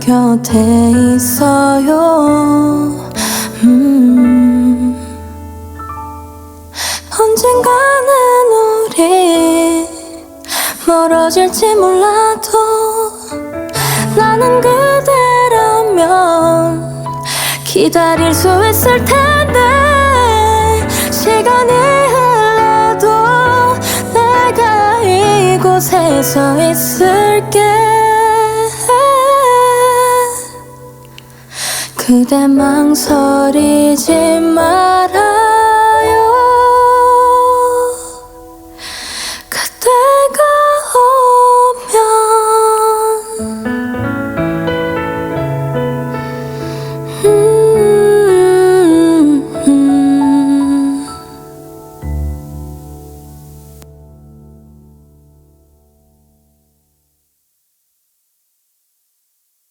곁에 있어요. 음. 언젠가는 우리 멀어질지 몰라도 나는 그대라면 기다릴 수 있을 텐데 시간이 흘러도 내가 이곳에 서 있을게 그대 망설이지 마라